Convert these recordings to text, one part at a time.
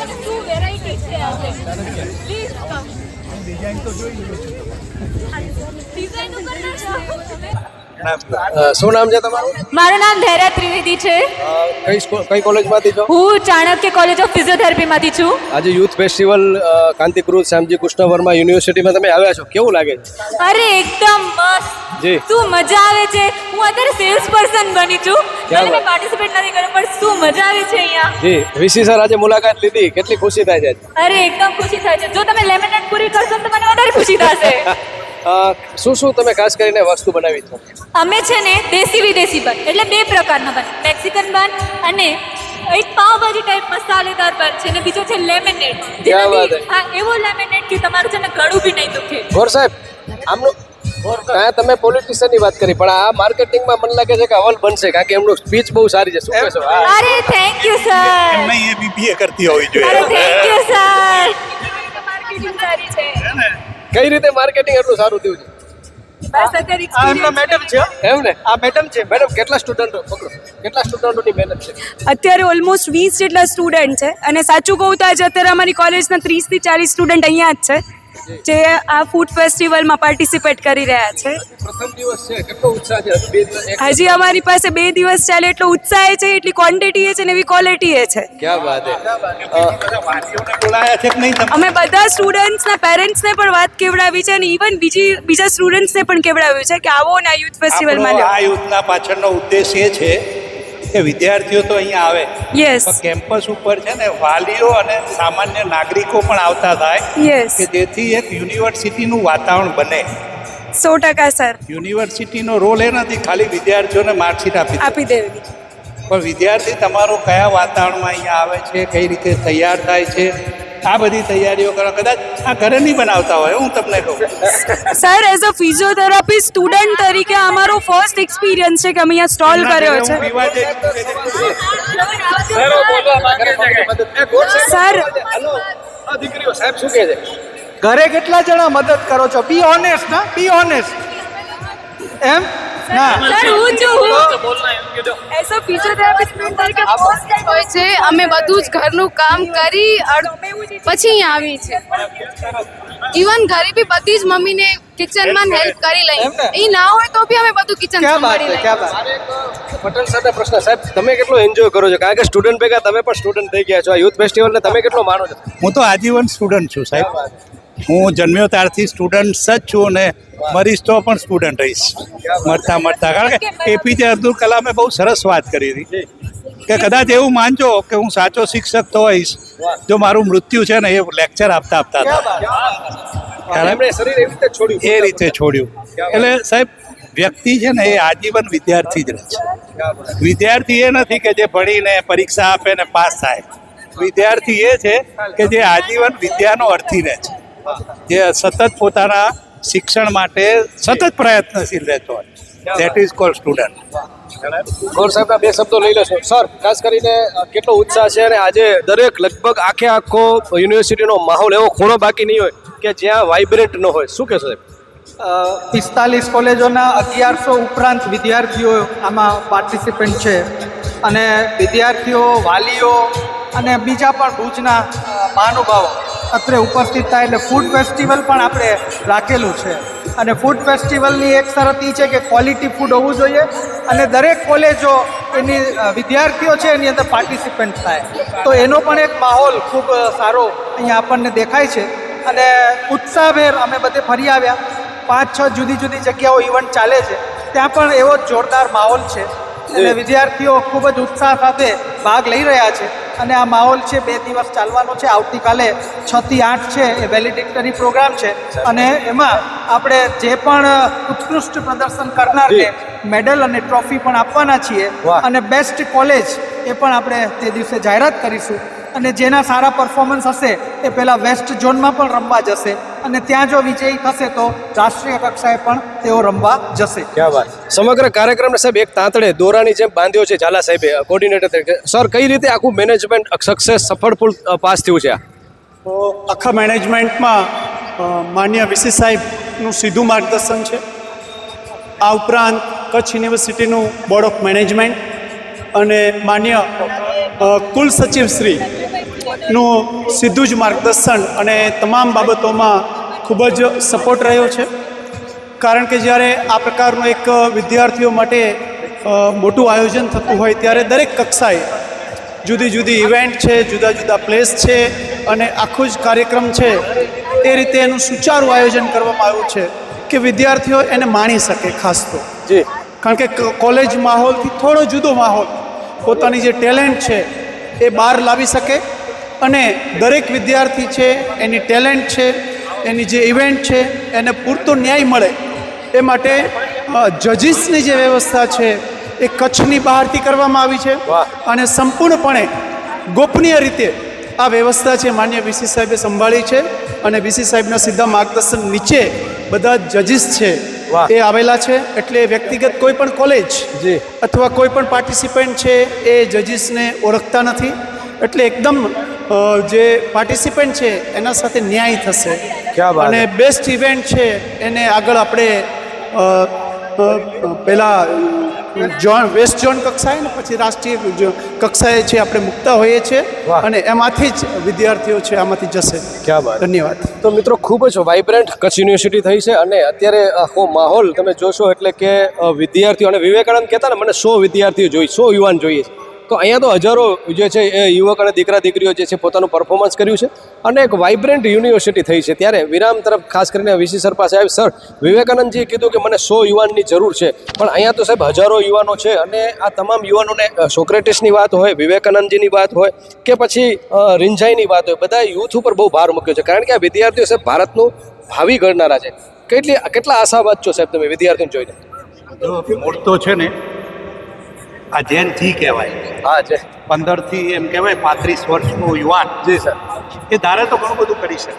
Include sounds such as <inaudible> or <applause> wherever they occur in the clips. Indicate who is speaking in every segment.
Speaker 1: શું વેરાયટી છે આજે. પ્લીઝ કમ ડિઝાઇન તો જોઈ ડિઝાઇન તો
Speaker 2: કરતા શું નામ છે તમારું?
Speaker 1: મારું નામ ધૈર્યા ત્રિવેદી છે.
Speaker 2: કઈ કઈ કોલેજમાંથી છો?
Speaker 1: હું ચાણક્ય કોલેજ ઓફ ફિઝિયોથેરાપીમાંથી છું.
Speaker 2: આજે યુથ ફેસ્ટિવલ કાંતિકૃત શ્યામજી કૃષ્ણ વર્મા યુનિવર્સિટીમાં તમે આવ્યા છો. કેવું લાગે છે?
Speaker 1: અરે એકદમ મસ્ત.
Speaker 2: જી.
Speaker 1: શું મજા આવે છે? હું અત્યારે સેલ્સ પર્સન બની છું. મેં પાર્ટિસિપેટ નથી કર્યું પણ શું મજા આવે છે અહીંયા?
Speaker 2: જી. વીસી સર આજે મુલાકાત લીધી. કેટલી ખુશી થાય છે
Speaker 1: અરે એકદમ ખુશી થાય છે. જો તમે લેમનેટ પૂરી કરશો તો મને વધારે ખુશી થશે. <laughs>
Speaker 2: શું શું તમે ખાસ કરીને વસ્તુ બનાવી છે?
Speaker 1: અમે છે ને દેશી વિદેશી બન એટલે બે પ્રકારના બન મેક્સિકન બન અને એક પાવભાજી ટાઈપ મસાલેદાર બન છે ને બીજો છે લેમિનેટ
Speaker 2: ક્યાં વાત હા?
Speaker 1: એવો લેમિનેટ કે તમારું છે ને ગળું બી નહીં દુખે.
Speaker 2: ગોર સાહેબ આમનું તમે પોલિટિશિયનની વાત કરી પણ આ માર્કેટિંગમાં મને લાગે છે કે અવલ બનશે કારણ કે એમનું સ્પીચ બહુ સારી છે. શું કહેશો? હા.
Speaker 1: અરે થેન્ક યુ સર
Speaker 3: એમને એ બીબીએ કરતી હોવી
Speaker 1: અરે થેન્ક યુ સર માર્કેટિંગ સારી છે
Speaker 2: કઈ રીતે માર્કેટિંગ એટલું સારું થયું
Speaker 1: છે? અત્યારે
Speaker 4: આ એમના મેડમ છે
Speaker 2: છે. એમ ને?
Speaker 4: આ મેડમ છે.
Speaker 2: મેડમ કેટલા સ્ટુડન્ટો પકડો. કેટલા સ્ટુડન્ટોની મહેનત છે?
Speaker 5: અત્યારે ઓલમોસ્ટ વીસ જેટલા સ્ટુડન્ટ છે. અને સાચું કહું તો આજે અત્યારે અમારી કોલેજના ત્રીસથી ચાલીસ સ્ટુડન્ટ અહીંયા જ છે. જે આ ફૂડ ફેસ્ટિવલમાં પાર્ટિસિપેટ કરી રહ્યા છે.
Speaker 2: પ્રથમ દિવસ છે. કેટલો ઉત્સાહ છે? હજુ
Speaker 5: અમારી પાસે બે દિવસ ચાલે એટલો ઉત્સાહ છે એટલી ક્વોન્ટિટી છે ને એવી ક્વોલિટી છે.
Speaker 2: ક્યાં વાત
Speaker 3: છે કે
Speaker 5: અમે બધા સ્ટુડન્ટ્સના પેરેન્ટ્સને પણ વાત કેવડાવી છે અને ઇવન બીજી બીજા સ્ટુડન્ટ્સને પણ કેવડાવ્યું છે કે આવો ને આ યુથ ફેસ્ટિવલમાં
Speaker 3: આ યુથના પાછળનો ઉદ્દેશ એ છે કે વિદ્યાર્થીઓ તો અહીંયા આવે.
Speaker 5: યસ
Speaker 3: કેમ્પસ ઉપર છે ને વાલીઓ અને સામાન્ય નાગરિકો પણ આવતા થાય
Speaker 5: યસ
Speaker 3: કે જેથી એક યુનિવર્સિટીનું વાતાવરણ બને.
Speaker 5: સો ટકા સર.
Speaker 3: યુનિવર્સિટીનો રોલ એ નથી ખાલી વિદ્યાર્થીઓને માર્કશીટ આપી
Speaker 5: આપી દેવી.
Speaker 3: પણ વિદ્યાર્થી તમારો કયા વાતાવરણમાં અહીંયા આવે છે કઈ રીતે તૈયાર થાય છે આ બધી તૈયારીઓ કરો કદાચ આ ઘરે નહીં બનાવતા હોય હું તમને કહું.
Speaker 5: Sir as a physiotherapy student તરીકે અમારો ફર્સ્ટ એક્સપિરિયન્સ છે કે અમે અહીંયા સ્ટોલ કર્યો છે. સર
Speaker 2: દીકરીઓ સાહેબ શું કહે છે?
Speaker 4: ઘરે કેટલા જણા મદદ કરો છો? બી ઓનેસ્ટ ના બી ઓનેસ્ટ એમ?
Speaker 1: સર હું છું હું
Speaker 5: એઝ અ ફિઝિયોથેરાપી સ્ટુડન્ટ તરીકે ફર્સ્ટ
Speaker 6: હોય છે અમે બધું જ ઘરનું કામ કરી પછી અહીંયા આવી છે. ઇવન ઘરે બી બધી જ મમ્મીને કિચનમાં હેલ્પ કરી લઈ. એ ના હોય તો બી અમે બધું કિચન સંભાળી લઈએ.
Speaker 2: પટેલ સાથે પ્રશ્ન સાહેબ તમે કેટલો એન્જોય કરો છો? કારણ કે સ્ટુડન્ટ ભેગા તમે પણ સ્ટુડન્ટ થઈ ગયા છો. આ યુથ ફેસ્ટિવલને તમે કેટલો માનો છો?
Speaker 3: હું તો આજીવન સ્ટુડન્ટ છું સાહેબ. હું જન્મ્યો ત્યારથી સ્ટુડન્ટ જ છું અને મરીશ તો પણ સ્ટુડન્ટ રહીશ. મરતા મરતા. કારણ કે એપીજે અબ્દુલ કલામે બહુ સરસ વાત કરી હતી. કે કદાચ એવું માનજો કે હું સાચો શિક્ષક તો હોઈશ જો મારું મૃત્યુ છે ને એ લેક્ચર આપતા આપતા હતા એ રીતે છોડ્યું. એટલે સાહેબ વ્યક્તિ છે ને એ આજીવન વિદ્યાર્થી જ રહે છે. વિદ્યાર્થી એ નથી કે જે ભણીને પરીક્ષા આપે ને પાસ થાય. વિદ્યાર્થી એ છે કે જે આજીવન વિદ્યાનો અર્થી રહે છે. જે સતત પોતાના શિક્ષણ માટે સતત પ્રયત્નશીલ રહેતો હોય. દેટ ઇઝ કોલ સ્ટુડન્ટ
Speaker 2: ગોર સાહેબના બે શબ્દો લઈ લેશો. સર ખાસ કરીને કેટલો ઉત્સાહ છે અને આજે દરેક લગભગ આખે આખો યુનિવર્સિટીનો માહોલ એવો ખૂણો બાકી નહીં હોય કે જ્યાં વાઇબ્રેટ ન હોય. શું કહેશો સાહેબ?
Speaker 4: પિસ્તાલીસ કોલેજોના અગિયારસો ઉપરાંત વિદ્યાર્થીઓ આમાં પાર્ટિસિપન્ટ છે. અને વિદ્યાર્થીઓ વાલીઓ અને બીજા પણ ભુજના મહાનુભાવો. અત્રે ઉપસ્થિત થાય એટલે ફૂડ ફેસ્ટિવલ પણ આપણે રાખેલું છે. અને ફૂડ ફેસ્ટિવલની એક શરત એ છે કે ક્વોલિટી ફૂડ હોવું જોઈએ અને દરેક કોલેજો એની વિદ્યાર્થીઓ છે એની અંદર પાર્ટિસિપન્ટ થાય. તો એનો પણ એક માહોલ ખૂબ સારો અહીંયા આપણને દેખાય છે. અને ઉત્સાહભેર અમે બધે ફરી આવ્યા. પાંચ છ જુદી જુદી જગ્યાઓ ઇવેન્ટ ચાલે છે. ત્યાં પણ એવો જોરદાર માહોલ છે. અને વિદ્યાર્થીઓ ખૂબ જ ઉત્સાહ સાથે ભાગ લઈ રહ્યા છે. અને આ માહોલ છે બે દિવસ ચાલવાનો છે. આવતીકાલે છ થી આઠ છે એ વેલિડિક્ટરી પ્રોગ્રામ છે. અને એમાં આપણે જે પણ ઉત્કૃષ્ટ પ્રદર્શન કરનારને મેડલ અને ટ્રોફી પણ આપવાના છીએ અને બેસ્ટ કોલેજ એ પણ આપણે તે દિવસે જાહેરાત કરીશું. અને જેના સારા પરફોર્મન્સ હશે એ પહેલાં વેસ્ટ ઝોનમાં પણ રમવા જશે. અને ત્યાં જો વિજયી થશે તો રાષ્ટ્રીય કક્ષાએ પણ તેઓ રમવા જશે.
Speaker 2: ક્યાં વાત? સમગ્ર કાર્યક્રમને સાહેબ એક તાંતડે દોરાની જેમ બાંધ્યો છે ઝાલા સાહેબે કોર્ડિનેટર તરીકે. સર કઈ રીતે આખું મેનેજમેન્ટ સક્સેસ સફળફૂલ પાસ થયું છે
Speaker 7: તો આખા મેનેજમેન્ટમાં માન્ય વીસી સાહેબનું સીધું માર્ગદર્શન છે. આ ઉપરાંત કચ્છ યુનિવર્સિટીનું બોર્ડ ઓફ મેનેજમેન્ટ અને માન્ય કુલ સચિવ શ્રી નું સીધું જ માર્ગદર્શન અને તમામ બાબતોમાં ખૂબ જ સપોર્ટ રહ્યો છે. કારણ કે જ્યારે આ પ્રકારનું એક વિદ્યાર્થીઓ માટે મોટું આયોજન થતું હોય ત્યારે દરેક કક્ષાએ જુદી જુદી ઇવેન્ટ છે જુદા જુદા પ્લેસ છે અને આખું જ કાર્યક્રમ છે એ રીતે એનું સુચારું આયોજન કરવામાં આવ્યું છે કે વિદ્યાર્થીઓ એને માણી શકે ખાસ તો.
Speaker 2: જી.
Speaker 7: કારણ કે કોલેજ માહોલથી થોડો જુદો માહોલ પોતાની જે ટેલેન્ટ છે એ બહાર લાવી શકે અને દરેક વિદ્યાર્થી છે એની ટેલેન્ટ છે એની જે ઇવેન્ટ છે એને પૂરતો ન્યાય મળે. એ માટે જજીસની જે વ્યવસ્થા છે એ કચ્છની બહારથી કરવામાં આવી છે અને સંપૂર્ણપણે ગોપનીય રીતે આ વ્યવસ્થા છે માન્ય વીસી સાહેબે સંભાળી છે અને વીસી સાહેબના સીધા માર્ગદર્શન નીચે બધા જજીસ છે એ આવેલા છે. એટલે વ્યક્તિગત કોઈ પણ કોલેજ
Speaker 2: જી.
Speaker 7: અથવા કોઈ પણ પાર્ટિસિપન્ટ છે એ જજીસને ઓળખતા નથી. એટલે એકદમ જે પાર્ટિસિપન્ટ છે એના સાથે ન્યાય થશે. અને બેસ્ટ ઇવેન્ટ છે એને આગળ આપણે પહેલાં જોન ઝોન વેસ્ટ ઝોન કક્ષાએ ને પછી રાષ્ટ્રીય કક્ષાએ છે આપણે મૂકતા હોઈએ છીએ. અને એમાંથી જ વિદ્યાર્થીઓ છે આમાંથી જશે.
Speaker 2: ક્યાં બાત?
Speaker 7: ધન્યવાદ.
Speaker 2: તો મિત્રો ખૂબ જ વાઇબ્રન્ટ કચ્છ યુનિવર્સિટી થઈ છે અને અત્યારે આખો માહોલ તમે જોશો એટલે કે વિદ્યાર્થીઓ અને વિવેકાનંદ કહેતા ને મને સો વિદ્યાર્થીઓ જોઈએ સો યુવાન જોઈએ છે. તો અહીંયા તો હજારો જે છે એ યુવક અને દીકરા, દીકરીઓ જે છે પોતાનું પરફોર્મન્સ કર્યું છે અને એક વાઇબ્રન્ટ યુનિવર્સિટી થઈ છે. ત્યારે વિરામ તરફ ખાસ કરીને વીસી સર પાસે આવી સર વિવેકાનંદજીએ કીધું કે મને સો યુવાનની જરૂર છે. પણ અહીંયા તો સાહેબ હજારો યુવાનો છે અને આ તમામ યુવાનોને સોક્રેટિસની વાત હોય, વિવેકાનંદજીની વાત હોય કે પછી રીંઝાઈની વાત હોય, બધા યુથ ઉપર બહુ ભાર મૂક્યો છે. કારણ કે આ વિદ્યાર્થીઓ સાહેબ ભારતનું ભાવિ ઘડનારા છે. કેટલી, કેટલા આશાવાદ છો સાહેબ તમે વિદ્યાર્થીઓને જોઈને?
Speaker 3: મૂળ તો છે ને આ જેન જી કહેવાય.
Speaker 2: હા છે
Speaker 3: પંદરથી એમ કહેવાય પાંત્રીસ વર્ષનું યુવાન.
Speaker 2: જી સર.
Speaker 3: એ ધારે તો ઘણું બધું કરી શકે.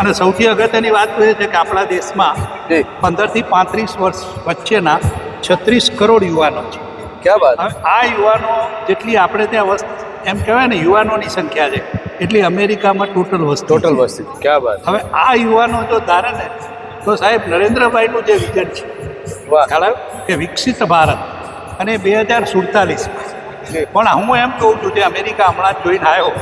Speaker 3: અને સૌથી અગત્યની વાત એ છે કે આપણા દેશમાં
Speaker 2: જી.
Speaker 3: પંદરથી પાંત્રીસ વર્ષ વચ્ચેના છત્રીસ કરોડ યુવાનો છે.
Speaker 2: ક્યાં વાત
Speaker 3: હવે આ યુવાનો જેટલી આપણે ત્યાં વસ્ત એમ કહેવાય ને યુવાનોની સંખ્યા છે એટલી અમેરિકામાં ટોટલ વસ્તી
Speaker 2: ટોટલ વસ્તી. ક્યાં વાત
Speaker 3: હવે આ યુવાનો જો ધારે ને તો સાહેબ નરેન્દ્રભાઈનું જે વિઝન છે ખ્યાલ કે વિકસિત ભારત. અને બે હજાર સુડતાલીસમાં. પણ હું એમ કહું છું કે અમેરિકા હમણાં જ જોઈને આવ્યો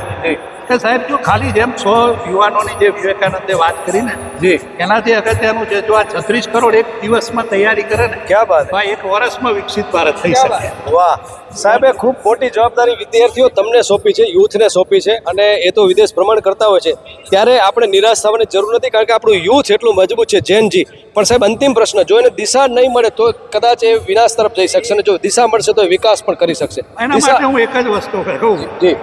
Speaker 3: કે સાહેબ જો ખાલી જેમ સો યુવાનોની જે વિવેકાનંદે વાત કરી ને
Speaker 2: જી.
Speaker 3: એનાથી અગત્યનું છે જો આ છત્રીસ કરોડ એક દિવસમાં તૈયારી કરે ને
Speaker 2: ક્યાં વાત
Speaker 3: એક વર્ષમાં વિકસિત ભારત થઈ શકે.
Speaker 2: વાહ. સાહેબે ખૂબ મોટી જવાબદારી વિદ્યાર્થીઓ તમને સોંપી છે યુથને સોંપી છે અને એ તો વિદેશ ભ્રમણ કરતા હોય છે. ત્યારે આપણે નિરાશ થવાની જરૂર નથી કારણ કે આપણું યુથ એટલું મજબૂત છે જૈનજી પણ સાહેબ અંતિમ પ્રશ્ન જો એને દિશા નહીં મળે તો કદાચ એ વિનાશ તરફ જઈ શકશે અને જો દિશા મળશે તો વિકાસ પણ કરી શકશે.
Speaker 3: એના માટે હું એક જ વસ્તુ કહું.
Speaker 2: જી.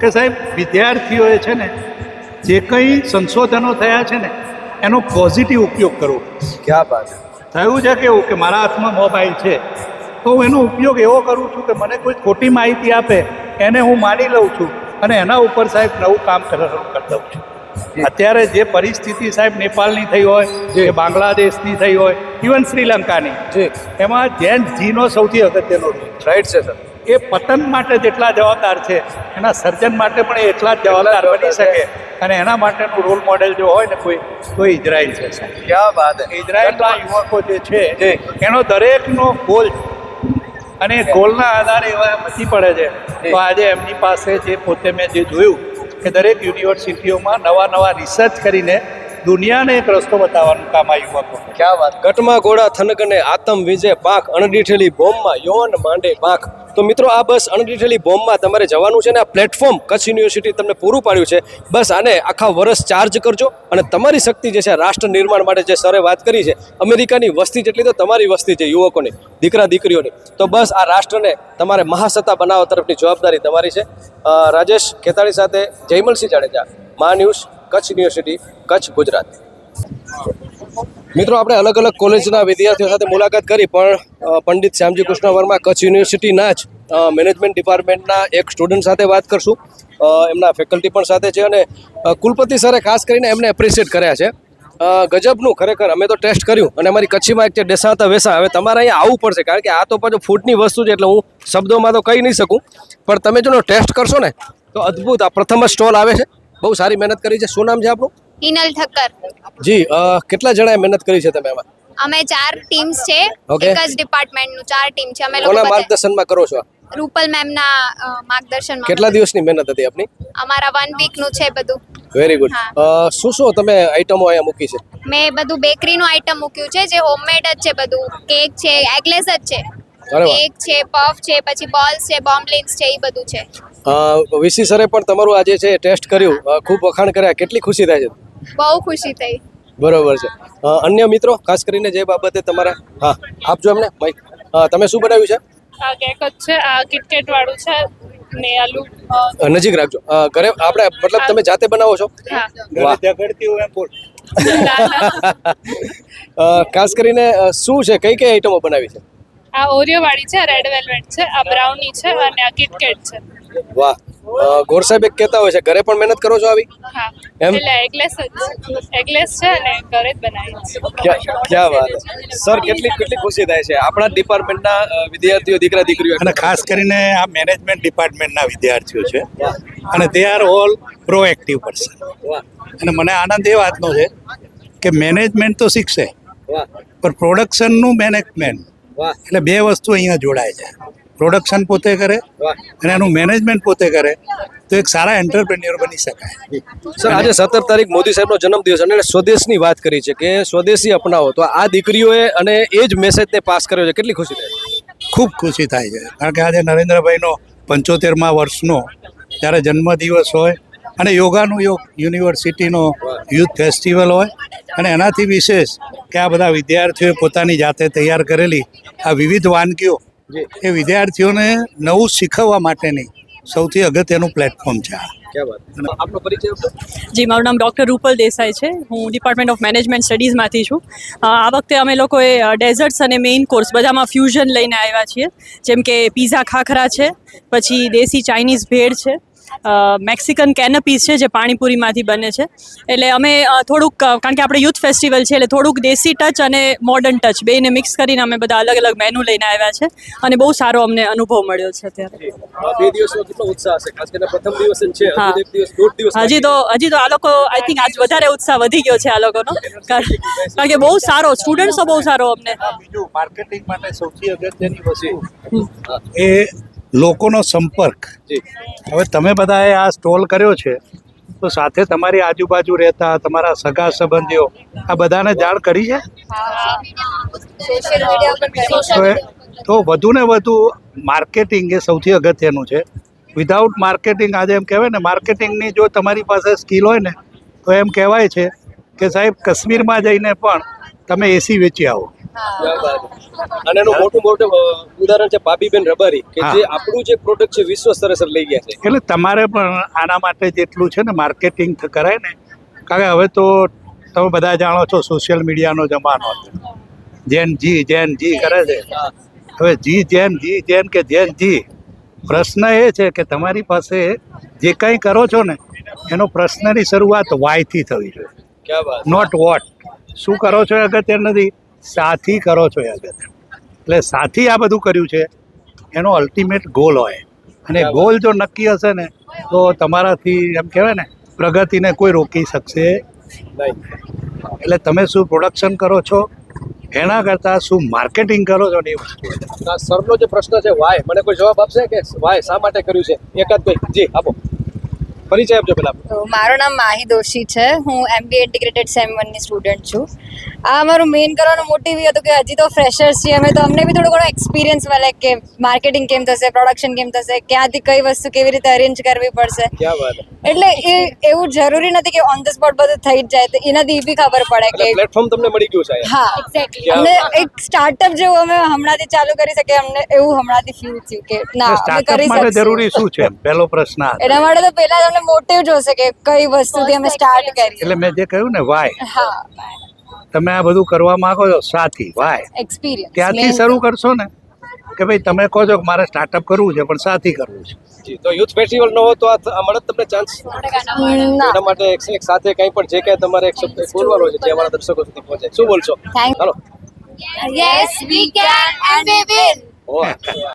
Speaker 3: કે સાહેબ વિદ્યાર્થીઓએ છે ને જે કંઈ સંશોધનો થયા છે ને એનો પોઝિટિવ ઉપયોગ કરવો.
Speaker 2: ક્યાં વાત
Speaker 3: થયું છે કેવું કે મારા હાથમાં મોબાઈલ છે તો હું એનો ઉપયોગ એવો કરું છું કે મને કોઈ ખોટી માહિતી આપે એને હું માની લઉં છું અને એના ઉપર સાહેબ નવું કામ કરવાનું કરી દઉં છું. અત્યારે જે પરિસ્થિતિ સાહેબ નેપાળની થઈ હોય કે બાંગ્લાદેશની થઈ હોય ઇવન શ્રીલંકાની
Speaker 2: જી.
Speaker 3: એમાં જૈન જીનો સૌથી અગત્યનો રોલ.
Speaker 2: રાઈટ છે સર
Speaker 3: એ પતન માટે જેટલા જવાબદાર છે. એના સર્જન માટે પણ એટલા જ જવાબદાર બની શકે. અને એના માટેનું રોલ મોડેલ જો હોય ને કોઈ તો ઇઝરાયલ છે સાહેબ.
Speaker 2: ક્યાં વાત
Speaker 3: ઇઝરાયલના યુવકો જે છે. એનો દરેકનો ગોલ અને એ ગોલના આધારે એવા બચી પડે છે. તો આજે એમની પાસે જે પોતે મેં જે જોયું કે દરેક યુનિવર્સિટીઓમાં નવા નવા રિસર્ચ કરીને દુનિયાને એક રસ્તો બતાવવાનું કામ આ યુવકો
Speaker 2: ક્યાં વાત? ગટમાં ગોળા થનગને આતમ વિજે પાંખ અણડીઠેલી બોમ્બમાં યૌન માંડે પાંખ તો મિત્રો, આ બસ અણડીઠેલી બોમ્બમાં તમારે જવાનું છે ને આ પ્લેટફોર્મ કચ્છ યુનિવર્સિટી તમને પૂરું પાડ્યું છે. બસ આને આખા વર્ષ ચાર્જ કરજો અને તમારી શક્તિ જે છે રાષ્ટ્ર નિર્માણ માટે જે સરે વાત કરી છે, અમેરિકાની વસ્તી જેટલી તો તમારી વસ્તી છે, યુવકોની, દીકરા, દીકરીઓની. તો બસ આ રાષ્ટ્રને તમારે મહાસત્તા બનાવવા તરફની જવાબદારી તમારી છે. રાજેશ ખેતાણી સાથે જયમલસિંહ જાડેજા મા ન્યૂઝ કચ્છ યુનિવર્સિટી કચ્છ ગુજરાત. મિત્રો, આપણે અલગ અલગ કોલેજના વિદ્યાર્થીઓ સાથે મુલાકાત કરી, પણ પંડિત શ્યામજી કૃષ્ણ વર્મા કચ્છ યુનિવર્સિટીના જ મેનેજમેન્ટ ડિપાર્ટમેન્ટના એક સ્ટુડન્ટ સાથે વાત કરશું. એમના ફેકલ્ટી પણ સાથે છે અને કુલપતિ સરે ખાસ કરીને એમને એપ્રિશિએટ કર્યા છે. ગજબનું ખરેખર અમે તો ટેસ્ટ કર્યું અને અમારી કચ્છીમાં એક છે ડેસાતા વેસા. હવે તમારે અહીંયા આવવું પડશે, કારણ કે આ તો પાછું ફૂડની વસ્તુ છે, એટલે હું શબ્દોમાં તો કહી નહીં શકું. પણ તમે જો ટેસ્ટ કરશો ને, તો અદ્ભુત આ પ્રથમ જ સ્ટોલ આવે છે. બહુ સારી મહેનત કરી છે. શું નામ છે આપણું
Speaker 8: હિનલ ઠક્કર.
Speaker 2: જી કેટલા જણાએ મહેનત કરી છે તમે એમાં
Speaker 8: અમે ચાર ટીમ્સ છે. એક જ ડિપાર્ટમેન્ટનું ચાર ટીમ છે. અમે લોકો
Speaker 2: કોના માર્ગદર્શનમાં કરો છો?
Speaker 8: રૂપલ મેમના માર્ગદર્શનમાં
Speaker 2: કેટલા દિવસની મહેનત હતી આપની?
Speaker 8: અમારા વન વીકનું છે બધું.
Speaker 2: Very good. શું શું તમે આઈટમો અહીંયા મૂકી છે?
Speaker 8: મેં બધું બેકરીનું આઈટમ મૂક્યું છે જે હોમમેડ જ છે બધું. કેક છે એગલેસ જ છે. કેક છે પફ છે પછી બોલ્સ છે બોમ્બલિન્સ છે એ બધું છે.
Speaker 2: વીસી સરે પણ તમારું આજે છે ટેસ્ટ કર્યું. ખૂબ વખાણ કર્યા. કેટલી ખુશી થાય છે?
Speaker 8: બહુ ખુશી થઈ.
Speaker 2: બરોબર છે. અન્ય મિત્રો ખાસ કરીને જે બાબતે તમારા હા આપજો એમને માઈક તમે શું બનાવ્યું છે?
Speaker 9: આ કેક જ છે આ કિટકેટ વાળું છે ને આલુ
Speaker 2: નજીક રાખજો. ઘરે આપણે મતલબ તમે જાતે બનાવો છો? વાહ.
Speaker 3: ઝઘડતી હોય બોલ.
Speaker 2: ખાસ કરીને શું છે? કઈ કઈ આઈટમો બનાવી છે?
Speaker 9: આ ઓરિયો વાળી છે રેડ વેલ્વેટ છે આ બ્રાઉની છે અને આ કિટકેટ છે.
Speaker 2: વાહ. ગોર સાહેબ એક કહેતા હોય છે ઘરે પણ મહેનત કરો છો આવી?
Speaker 9: હા.
Speaker 2: એમ?
Speaker 9: એટલે એગલેસ જ એગલેસ છે અને ઘરે જ બનાવી છે
Speaker 2: ક્યાં વાત. સર કેટલી કેટલી ખુશી થાય છે. આપણા ડિપાર્ટમેન્ટના વિદ્યાર્થીઓ દીકરા દીકરીઓ
Speaker 3: અને ખાસ કરીને આ મેનેજમેન્ટ ડિપાર્ટમેન્ટના વિદ્યાર્થીઓ છે. અને તે આર ઓલ પ્રોએક્ટિવ પર્સન
Speaker 2: વાહ.
Speaker 3: અને મને આનંદ એ વાતનો છે કે મેનેજમેન્ટ તો શીખશે
Speaker 2: વાહ.
Speaker 3: પણ પ્રોડક્શનનું મેનેજમેન્ટ એટલે બે વસ્તુ અહીંયા જોડાય છે. પ્રોડક્શન પોતે કરે અને એનું મેનેજમેન્ટ પોતે કરે. તો એક સારા એન્ટરપ્રેન્યોર બની શકાય.
Speaker 2: સર આજે સત્તર તારીખ મોદી સાહેબનો જન્મદિવસ અને સ્વદેશની વાત કરી છે કે સ્વદેશી અપનાવો. તો આ દીકરીઓએ અને એ જ મેસેજને પાસ કર્યો છે. કેટલી ખુશી થાય?
Speaker 3: ખૂબ ખુશી થાય છે. કારણ કે આજે નરેન્દ્રભાઈનો પંચોતેરમાં વર્ષનો જ્યારે જન્મદિવસ હોય અને યોગાનું યોગ યુનિવર્સિટીનો યુથ ફેસ્ટિવલ હોય અને એનાથી વિશેષ કે આ બધા વિદ્યાર્થીઓએ પોતાની જાતે તૈયાર કરેલી આ વિવિધ વાનગીઓ એ વિદ્યાર્થીઓને નવું શીખવવા માટેની સૌથી અગત્યનું પ્લેટફોર્મ છે આ.
Speaker 2: ક્યાં વાત? આપનો પરિચય
Speaker 10: જી મારું નામ ડૉક્ટર રૂપલ દેસાઈ છે. હું ડિપાર્ટમેન્ટ ઓફ મેનેજમેન્ટ સ્ટડીઝમાંથી છું. આ વખતે અમે લોકોએ ડેઝર્ટ્સ અને મેઇન કોર્સ બધામાં ફ્યુઝન લઈને આવ્યા છીએ. જેમ કે પીઝા ખાખરા છે પછી દેશી ચાઇનીઝ ભેળ છે મેક્સિકન કેનપીસ છે જે પાણીપુરીમાંથી બને છે. એટલે અમે થોડુંક કારણ કે આપણે યુથ ફેસ્ટિવલ છે એટલે થોડુંક દેશી ટચ અને મોડર્ન ટચ બેને મિક્સ કરીને અમે બધા અલગ અલગ મેનુ લઈને આવ્યા છે અને બહુ સારો અમને અનુભવ મળ્યો છે અત્યારે.
Speaker 2: બે દિવસનો કેટલો ઉત્સાહ હશે? ખાસ કરીને પ્રથમ દિવસ છે
Speaker 10: હા.
Speaker 2: એક દિવસ દોઢ દિવસ
Speaker 10: હજી તો હજી તો આ લોકો આઈ થિંક આજ વધારે ઉત્સાહ વધી ગયો છે આ લોકોનો. કારણ કારણ કે બહુ સારો સ્ટુડન્ટ્સો બહુ સારો અમને.
Speaker 3: માર્કેટિંગ માટે સૌથી અગત્યની વસ્તુ. એ લોકોનો સંપર્ક.
Speaker 2: જી.
Speaker 3: હવે તમે બધાએ આ સ્ટોલ કર્યો છે તો સાથે તમારી આજુબાજુ રહેતા તમારા સગા સંબંધીઓ આ બધાને જાણ કરી છે?
Speaker 8: સોશિયલ
Speaker 3: તો વધુ ને વધુ માર્કેટિંગ એ સૌથી અગત્યનું છે. વિધાઉટ માર્કેટિંગ આજે એમ કહેવાય ને માર્કેટિંગની જો તમારી પાસે સ્કિલ હોય ને તો એમ કહેવાય છે કે સાહેબ કાશ્મીરમાં જઈને પણ તમે એસી વેચી આવો.
Speaker 2: અને એનું મોટું મોટું ઉદાહરણ છે ભાભીબેન રબારી કે જે આપણું જે પ્રોડક્ટ છે વિશ્વ સ્તરે સર લઈ ગયા છે.
Speaker 3: એટલે તમારે પણ આના માટે જેટલું છે ને માર્કેટિંગ કરાય ને? કારણ કે હવે તો તમે બધા જાણો છો સોશિયલ મીડિયાનો જમાનો જેન જી જેન જી કરે છે. હવે જી જેન જી જેન કે જેન જી પ્રશ્ન એ છે કે તમારી પાસે જે કંઈ કરો છો ને એનો પ્રશ્નની શરૂઆત વાયથી થવી જોઈએ. નોટ વોટ શું કરો છો એ અગત્ય નથી? સાથી કરો છો યાદ એટલે સાથી આ બધું કર્યું છે એનો અલ્ટિમેટ ગોલ હોય. અને ગોલ જો નક્કી હશે ને તો તમારાથી એમ કહેવાય ને પ્રગતિને કોઈ રોકી શકશે
Speaker 2: નહીં.
Speaker 3: એટલે તમે શું પ્રોડક્શન કરો છો એના કરતાં શું માર્કેટિંગ કરો છો ને એ વસ્તુ
Speaker 2: સરનો જે પ્રશ્ન છે વાય મને કોઈ જવાબ આપશે કે વાય શા માટે કર્યું છે? એકાદ ભાઈ જી આપો. પરિચય આપજો પેલા
Speaker 11: તો મારું નામ માહી દોશી છે. હું એમબીએ ઇન્ટિગ્રેટેડ સેમ વનની સ્ટુડન્ટ છું. આ અમારું મેઇન કરવાનો મોટિવ એ હતું કે હજી તો ફ્રેશર્સ છીએ અમે તો અમને બી થોડો ઘણો એક્સપિરિયન્સ મળે કે માર્કેટિંગ કેમ થશે પ્રોડક્શન કેમ થશે ક્યાંથી કઈ વસ્તુ કેવી રીતે અરેન્જ કરવી પડશે. એટલે એ એવું જરૂરી નથી કે ઓન ધ સ્પોટ બધું થઈ જ જાય તો એનાથી એ બી ખબર પડે કે
Speaker 2: પ્લેટફોર્મ તમને મળી ગયું છે
Speaker 11: હા.
Speaker 8: એક્ઝેક્ટલી
Speaker 11: અમને એક સ્ટાર્ટઅપ જેવું અમે હમણાંથી ચાલુ કરી શકીએ અમને એવું હમણાંથી ફીલ થયું કે ના અમે કરી
Speaker 3: માટે
Speaker 11: શકીએ
Speaker 3: જરૂરી શું છે? પહેલો પ્રશ્ન
Speaker 11: એના માટે તો પહેલા તમને મોટિવ જોશે કે કઈ વસ્તુથી અમે સ્ટાર્ટ કરીએ.
Speaker 3: એટલે મેં જે કહ્યું ને વાય
Speaker 11: હા
Speaker 3: તમે આ બધું કરવા માંગો છો સાથી વાય
Speaker 11: એક્સપિરિયન્સ
Speaker 3: ત્યાંથી શરૂ કરશો ને કે ભાઈ તમે કહો છો કે મારે સ્ટાર્ટઅપ કરવું છે પણ સાથી કરવું છે.
Speaker 2: તો યુથ ફેસ્ટિવલ ન હોય તો આ મળે જ તમને ચાન્સ એના માટે એક એક સાથે કંઈ પણ જે કંઈ તમારે એક શબ્દ બોલવાનો છે જે અમારા દર્શકો સુધી પહોંચે શું બોલશો? Hello.
Speaker 8: Yes we can and we will